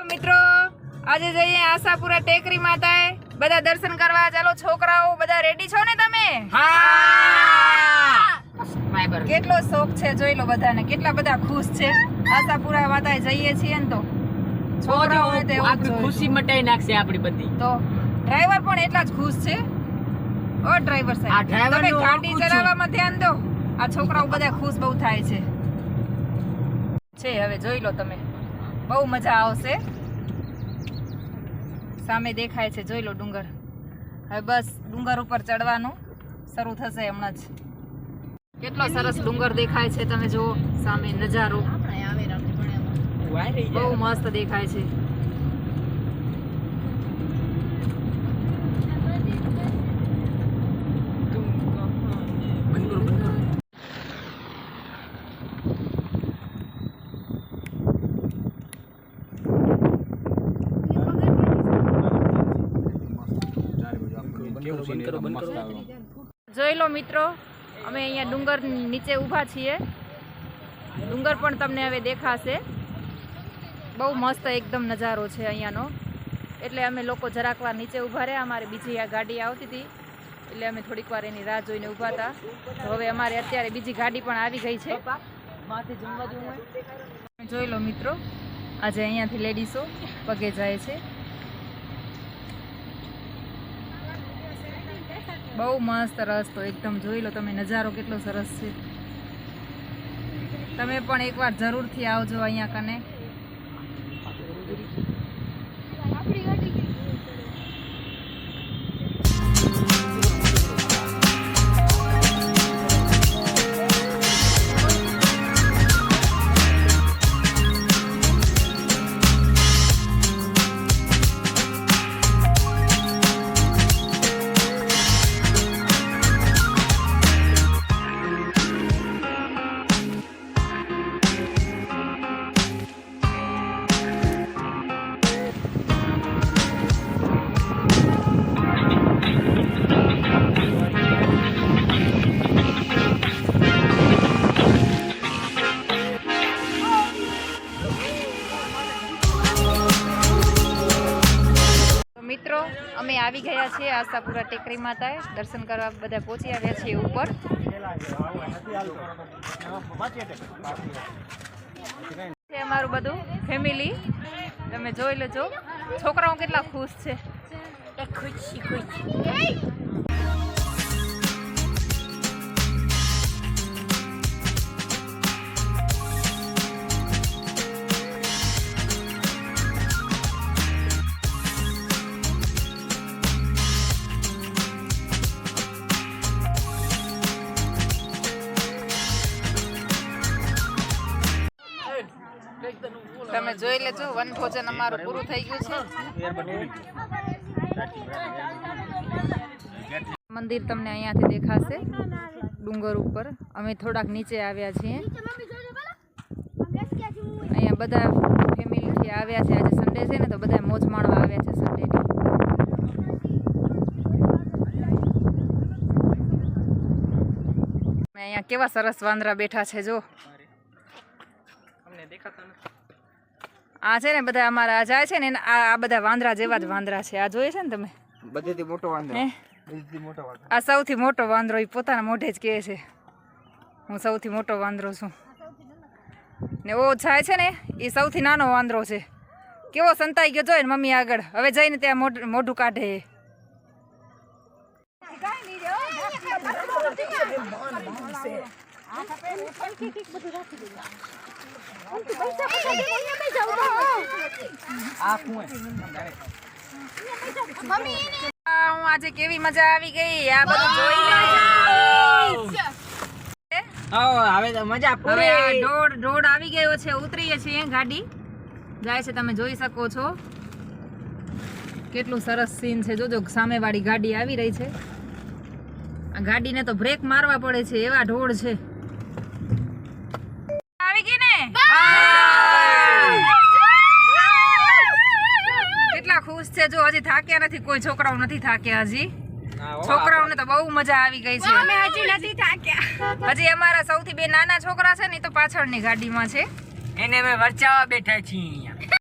મિત્રો આજે જઈએ આશાપુરા ટેકરી માતાએ. બધા દર્શન કરવા ચાલો છોકરાઓ બધા રેડી છો ને તમે? કેટલો શોખ છે જોઈ લો બધાને. કેટલા બધા ખુશ છે. આશાપુરા માતાએ જઈએ છીએ ને તો. છોકરાઓને તો. ખુશી મટાઈ નાખશે આપણી બધી. તો ડ્રાઈવર પણ એટલા જ ખુશ છે. ઓ ડ્રાઈવર સાહેબ. તમે ગાડી ચલાવવામાં ધ્યાન દો. આ છોકરાઓ બધા ખુશ બહુ થાય છે. છે હવે જોઈ લો તમે. બહુ મજા આવશે. સામે દેખાય છે જોઈ લો ડુંગર. હવે બસ ડુંગર ઉપર ચડવાનું શરૂ થશે હમણાં જ. કેટલો સરસ ડુંગર દેખાય છે તમે જુઓ સામે નજારો. બહુ મસ્ત દેખાય છે. જોઈ લો મિત્રો અમે અહીંયા ડુંગર નીચે ઊભા છીએ. ડુંગર પણ તમને હવે દેખાશે. બહુ મસ્ત એકદમ નજારો છે અહીંયાનો. એટલે અમે લોકો જરાક વાર નીચે ઊભા રહ્યા અમારે બીજી આ ગાડી આવતી હતી. એટલે અમે થોડીક વાર એની રાહ જોઈને ઊભા હતા. તો હવે અમારે અત્યારે બીજી ગાડી પણ આવી ગઈ છે. જોઈ લો મિત્રો આજે અહીંયાથી લેડીસો પગે જાય છે. બહુ મસ્ત રસ્તો એકદમ જોઈ લો તમે, નજારો કેટલો સરસ છે. તમે પણ એકવાર જરૂરથી આવજો અહીંયા કને. મિત્રો, અમે આવી ગયા છીએ આશાપુરા ટેકરી માતાએ. દર્શન કરવા બધા પહોંચી આવ્યા છીએ ઉપર. અમારું બધું ફેમિલી તમે જોઈ લેજો. છોકરાઓ કેટલા ખુશ છે. ખુશી ખુશી. તમે જોઈ લેજો, વન ભોજન અમારું પૂરું થઈ ગયું છે. મંદિર તમને અહીંયાથી દેખાશે, ડુંગર ઉપર. અમે થોડાક નીચે આવ્યા છીએ. અહીંયા બધા ફેમિલીથી આવ્યા છે. આજે સન્ડે છે ને, તો બધા મોજ માણવા આવ્યા છે સન્ડેની અહીંયા કેવા સરસ વાંદરા બેઠા છે, જો. આ છે ને બધા અમારા જાય છે ને આ આ બધા વાંદરા જેવા જ વાંદરા છે આ જોઈએ છે ને તમે બધેથી મોટો વાંદરો મોટો આ સૌથી મોટો વાંદરો એ પોતાના મોઢે જ કહે છે હું સૌથી મોટો વાંદરો છું ને ઓ જાય છે ને એ સૌથી નાનો વાંદરો છે કેવો સંતાઈ ગયો જોઈએ ને મમ્મી આગળ હવે જઈને ત્યાં મોઢ- મોઢું કાઢે એ. હું આજે કેવી મજા આવી ગઈ? આ બધું જોઈ હવે તો મજા હવે આ રોડ રોડ આવી ગયો છે. ઉતરીએ છીએ ગાડી. જાય છે તમે જોઈ શકો છો. કેટલું સરસ સીન છે. જોજો સામે વાળી ગાડી આવી રહી છે. આ ગાડીને તો બ્રેક મારવા પડે છે. એવા ઢોળ છે. આવી ગઈ ને કેટલા ખુશ છે જો હજી થાક્યા નથી કોઈ છોકરાઓ નથી થાક્યા હજી. છોકરાઓને તો બહુ મજા આવી ગઈ છે. અમે હજી નથી થાક્યા. હજી અમારા સૌથી બે નાના છોકરા છે ને તો પાછળની ગાડીમાં છે. એને અમે વરચાવા બેઠા છીએ